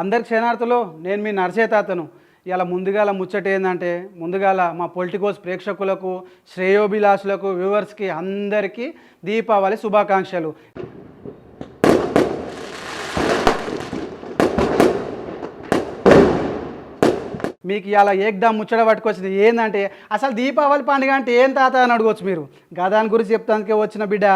అందరి క్షణార్థులు నేను మీ నరసేతాతను. ఇలా ముందుగాల ముచ్చట ఏంటంటే ముందుగాల మా పొలిటికోస్ ప్రేక్షకులకు శ్రేయోభిలాషులకు వ్యూవర్స్కి అందరికీ దీపావళి శుభాకాంక్షలు. మీకు ఇలా ఏకదమ్ ముచ్చట పట్టుకొచ్చింది? ఏంటంటే అసలు దీపావళి పండుగ అంటే ఏం తాత అని అడగవచ్చు మీరు? గదాని గురించి చెప్తానికే వచ్చిన బిడ్డ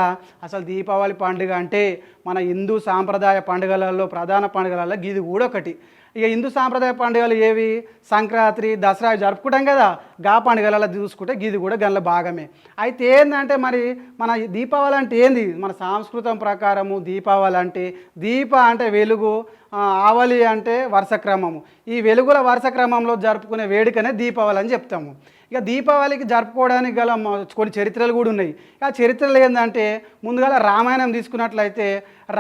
అసలు దీపావళి పండుగ అంటే మన హిందూ సాంప్రదాయ పండుగలలో ప్రధాన పండుగలలో ఇది కూడా ఒకటి ఇక హిందూ సాంప్రదాయ పండుగలు ఏవి? సంక్రాంతి దసరా జరుపుకుంటాం కదా. గా పండుగలలో చూసుకుంటే గిది కూడా గండ్ల భాగమే. అయితే ఏంటంటే మరి మన దీపావళి అంటే ఏంది? మన సాంస్కృతం ప్రకారము దీపావళి అంటే దీప అంటే వెలుగు ఆవలి అంటే వరుస క్రమము ఈ వెలుగుల వరుస క్రమంలో జరుపుకునే వేడుకనే దీపావళి అని చెప్తాము. ఇక దీపావళికి జరుపుకోవడానికి గల కొన్ని చరిత్రలు కూడా ఉన్నాయి. ఆ చరిత్రలు ఏంటంటే ముందుగా రామాయణం తీసుకున్నట్లయితే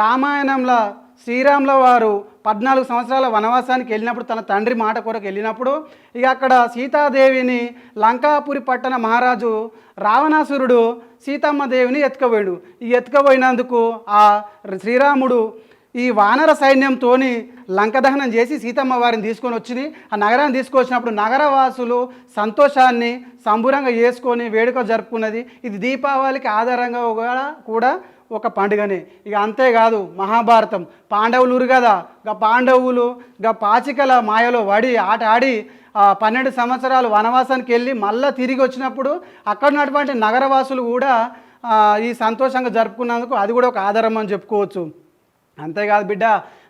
రామాయణంలో శ్రీరాముల వారు పద్నాలుగు సంవత్సరాల వనవాసానికి వెళ్ళినప్పుడు తన తండ్రి మాట కొరకు వెళ్ళినప్పుడు ఇక అక్కడ సీతాదేవిని లంకాపురి పట్టణ మహారాజు రావణాసురుడు సీతమ్మ దేవిని ఎత్తుకుపోయాడు. ఈ ఎత్తుకుపోయినందుకు ఆ శ్రీరాముడు ఈ వానర సైన్యంతోని లంక దహనం చేసి సీతమ్మ వారిని తీసుకొని వచ్చి ఆ నగరాన్ని తీసుకొచ్చినప్పుడు నగరవాసులు సంతోషాన్ని సంబురంగా చేసుకొని వేడుక జరుపుకున్నది. ఇది దీపావళికి ఆధారంగా కూడా ఒక పండుగనే. ఇక అంతేకాదు మహాభారతం. పాండవులురు కదా. గా పాండవులు గా పాచికల మాయలో వడి ఆట ఆడి పన్నెండు సంవత్సరాలు వనవాసానికి వెళ్ళి మళ్ళీ తిరిగి వచ్చినప్పుడు అక్కడ ఉన్నటువంటి నగరవాసులు కూడా ఈ సంతోషంగా జరుపుకున్నందుకు అది కూడా ఒక ఆధారం అని చెప్పుకోవచ్చు. అంతేకాదు బిడ్డ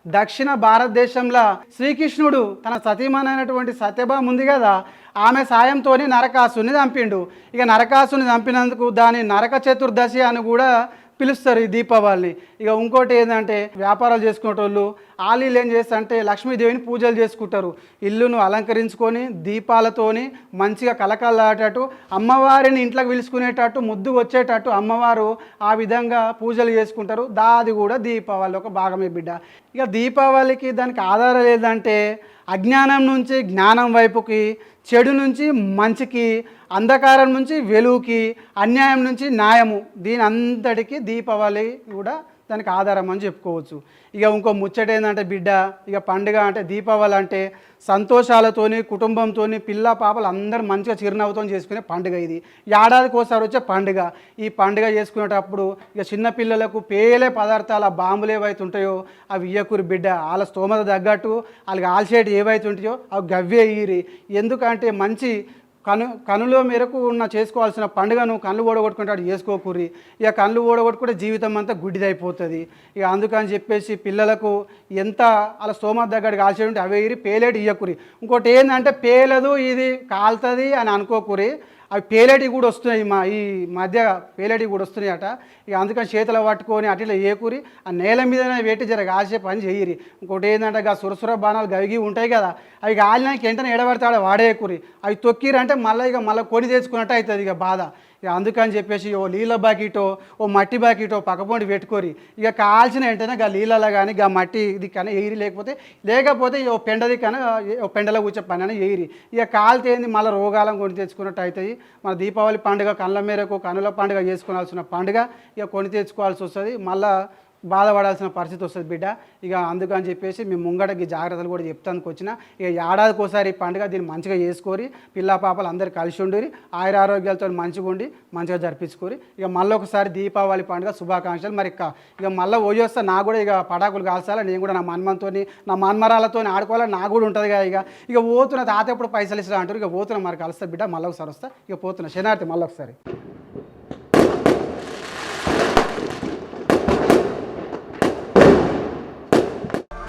దక్షిణ భారతదేశంలో శ్రీకృష్ణుడు తన సతీమణైనటువంటి సత్యభామ ఉంది కదా. ఆమె సాయంతోనే నరకాసుని చంపిండు. ఇక నరకాసుని చంపినందుకు దాని నరక చతుర్దశి అని కూడా పిలుస్తారు ఈ దీపావళిని. ఇక ఇంకోటి ఏంటంటే వ్యాపారాలు చేసుకునేటోళ్ళు ఆలీలు ఏం చేస్తారంటే లక్ష్మీదేవిని పూజలు చేసుకుంటారు. ఇల్లును అలంకరించుకొని దీపాలతోని మంచిగా కలకలాడేటట్టు అమ్మవారిని ఇంట్లోకి పిలుచుకునేటట్టు ముద్దు వచ్చేటట్టు అమ్మవారు ఆ విధంగా పూజలు చేసుకుంటారు. దాది కూడా దీపావళి ఒక భాగమే బిడ్డ. ఇక దీపావళికి దానికి ఆధారం ఏంటంటే అజ్ఞానం నుంచి జ్ఞానం వైపుకి చెడు నుంచి మంచికి అంధకారం నుంచి వెలుగుకి అన్యాయం నుంచి న్యాయము. దీని అంతటికీ దీపావళి కూడా దానికి ఆధారం అని చెప్పుకోవచ్చు. ఇక ఇంకో ముచ్చట ఏంటంటే బిడ్డ ఇక పండుగ అంటే దీపావళి అంటే సంతోషాలతోని కుటుంబంతోని పిల్ల పాపలు అందరూ మంచిగా చిరునవ్వుతో చేసుకునే పండుగ ఇది. ఏడాదికి ఒకసారి వచ్చే పండుగ. ఈ పండుగ చేసుకునేటప్పుడు ఇక చిన్నపిల్లలకు పేలే పదార్థాలు ఆ బాంబులు ఏవైతే ఉంటాయో అవి ఇయ్యకూరి బిడ్డ. వాళ్ళ స్తోమత తగ్గట్టు వాళ్ళకి ఆల్సేటి ఏవైతే ఉంటాయో అవి గవ్వే ఈరి. ఎందుకంటే మంచి కను కనులో మేరకు ఉన్న చేసుకోవాల్సిన పండుగను కళ్ళు ఓడగొట్టుకుంటాడు చేసుకోకూరి ఇక కళ్ళు ఓడగొట్టుకుంటే జీవితం అంతా గుడ్డిదైపోతుంది. ఇక అందుకని చెప్పేసి పిల్లలకు ఎంత అలా స్తోమత దగ్గర కాల్చేది ఉంటే అవే ఇరి పేలేటి ఇయ్యకూరి ఇంకోటి ఏంటంటే పేలదు ఇది కాలుతుంది అని అనుకోకూరి అవి పేలేటి కూడా వస్తున్నాయి మా ఈ మధ్య పేలేటి కూడా వస్తున్నాయి అట ఇక అందుకని చేతులు పట్టుకొని అట్లా ఏకూరి ఆ నేల మీదనే వేటి జర కాసే పని చేయరి. ఇంకోటి ఏంటంటే ఆ సురసుర బాణాలు గవిగి ఉంటాయి కదా అవి కాలినాక వెంటనే ఎడబడతాడు వాడేకూరి. అవి తొక్కిరంటే మళ్ళీ ఇక మళ్ళీ కొని తెచ్చుకున్నట్టు అవుతుంది ఇక బాధ. ఇక అందుకని చెప్పేసి ఓ నీళ్ళ బాకీటో ఓ మట్టి బాకీటో పక్కపొండి పెట్టుకోరి. ఇక కాల్చిన వెంటనే గా నీళ్ళలో కానీ గా మట్టి ఇది కానీ ఎయిరి లేకపోతే లేకపోతే ఓ పెండది కానీ ఓ పెండలో కూర్చే పని అని ఎయిరి ఇక కాలితే ఏంది? మళ్ళీ రోగాలను కొని తెచ్చుకున్నట్టు అవుతుంది. మన దీపావళి పండుగ కళ్ళ మేరకు కనుల పండుగ చేసుకోవాల్సిన పండుగ ఇక కొని తెచ్చుకోవాల్సి వస్తుంది. మళ్ళీ బాధపడాల్సిన పరిస్థితి వస్తుంది బిడ్డ. ఇక అందుకని చెప్పేసి మేము ముంగడకి జాగ్రత్తలు కూడా చెప్తానికి వచ్చిన. ఇక ఏడాదికి ఒకసారి పండుగ దీన్ని మంచిగా చేసుకొని పిల్ల పాపలు అందరు కలిసి ఉండి ఆయుర ఆరోగ్యాలతో మంచిగా ఉండి మంచిగా జరిపించుకొని ఇక మళ్ళీ ఒకసారి దీపావళి పండుగ శుభాకాంక్షలు. మరి ఇక ఇక మళ్ళీ పోయేస్తే నా కూడా ఇక పటాకులు కాల్చాలి? నేను కూడా నా మన్మంతో నా మన్మరాలతో ఆడుకోవాలి? నా కూడా ఉంటుంది కదా ఇక. ఇక పోతున్న తాత ఎప్పుడు పైసలు ఇస్తా అంటారు. ఇక పోతున్నా మరి కలుస్తా బిడ్డ. మళ్ళీ ఒకసారి వస్తా. ఇక పోతున్నా శనార్థి మళ్ళీ ఒకసారి.